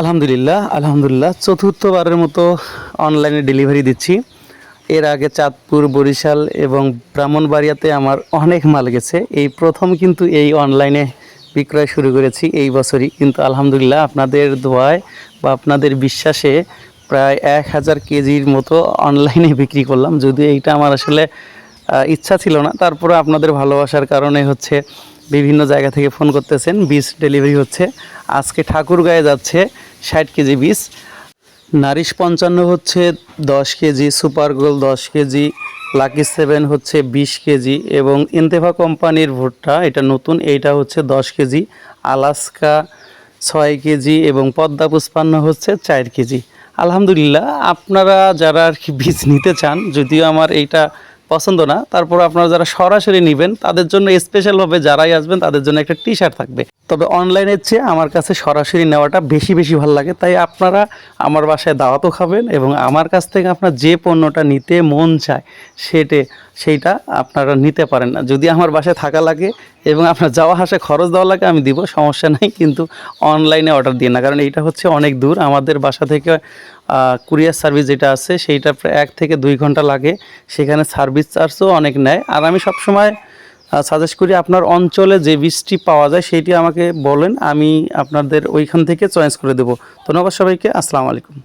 আলহামদুলিল্লাহ আলহামদুলিল্লাহ। চতুর্থবারের মতো অনলাইনে ডেলিভারি দিচ্ছি। এর আগে চাঁদপুর, বরিশাল এবং ব্রাহ্মণবাড়িয়াতে আমার অনেক মাল গেছে। এই প্রথম কিন্তু এই অনলাইনে বিক্রয় শুরু করেছি এই বছরই। কিন্তু আলহামদুলিল্লাহ আপনাদের দোয়ায় বা আপনাদের বিশ্বাসে প্রায় এক হাজার কেজির মতো অনলাইনে বিক্রি করলাম। যদিও এইটা আমার আসলে ইচ্ছা ছিল না। তারপরে আপনাদের ভালোবাসার কারণে হচ্ছে বিভিন্ন জায়গা থেকে ফোন করতেছেন, বীজ ডেলিভারি হচ্ছে। আজকে ঠাকুরগাঁয়ে যাচ্ছে ষাট কেজি বীজ। নারিশ পঞ্চান্ন হচ্ছে দশ কেজি, সুপার গোল দশ কেজি, লাকি সেভেন হচ্ছে বিশ কেজি এবং ইন্তেফা কোম্পানির ভুট্টা, এটা নতুন, এইটা হচ্ছে দশ কেজি, আলাস্কা ছয় কেজি এবং পদ্মা পুষ্পান্ন হচ্ছে চার কেজি। আলহামদুলিল্লাহ, আপনারা যারা আর কি বীজ নিতে চান, যদিও আমার এইটা পছন্দ না, তারপর আপনারা যারা সরাসরি নেবেন, তাদের জন্য স্পেশালভাবে যারাই আসবেন, তাদের জন্য একটা টি শার্ট থাকবে। তবে অনলাইনের চেয়ে আমার কাছে সরাসরি নেওয়াটা বেশি বেশি ভালো লাগে। তাই আপনারা আমার বাসায় দাওয়াতও খাবেন এবং আমার কাছ থেকে আপনার যে পণ্যটা নিতে মন চায়, সেটে, সেইটা আপনারা নিতে পারেন না। যদি আমার বাসায় থাকা লাগে এবং আপনার যাওয়া আসা খরচ দেওয়া লাগে, আমি দিব, সমস্যা নাই। কিন্তু অনলাইনে অর্ডার দিই না। কারণ এইটা হচ্ছে অনেক দূর। আমাদের বাসা থেকে কুরিয়ার সার্ভিস যেটা আছে, সেইটা প্রায় এক থেকে দুই ঘণ্টা লাগে। সেখানে সার্ভিস চার্জও অনেক নেয়। আর আমি সবসময় সাজেস্ট করি আপনার অঞ্চলে যে বীজটি পাওয়া যায়, সেইটি আমাকে বলেন, আমি আপনাদের ওইখান থেকে চয়েস করে দেবো। ধন্যবাদ সবাইকে, আসসালামু আলাইকুম।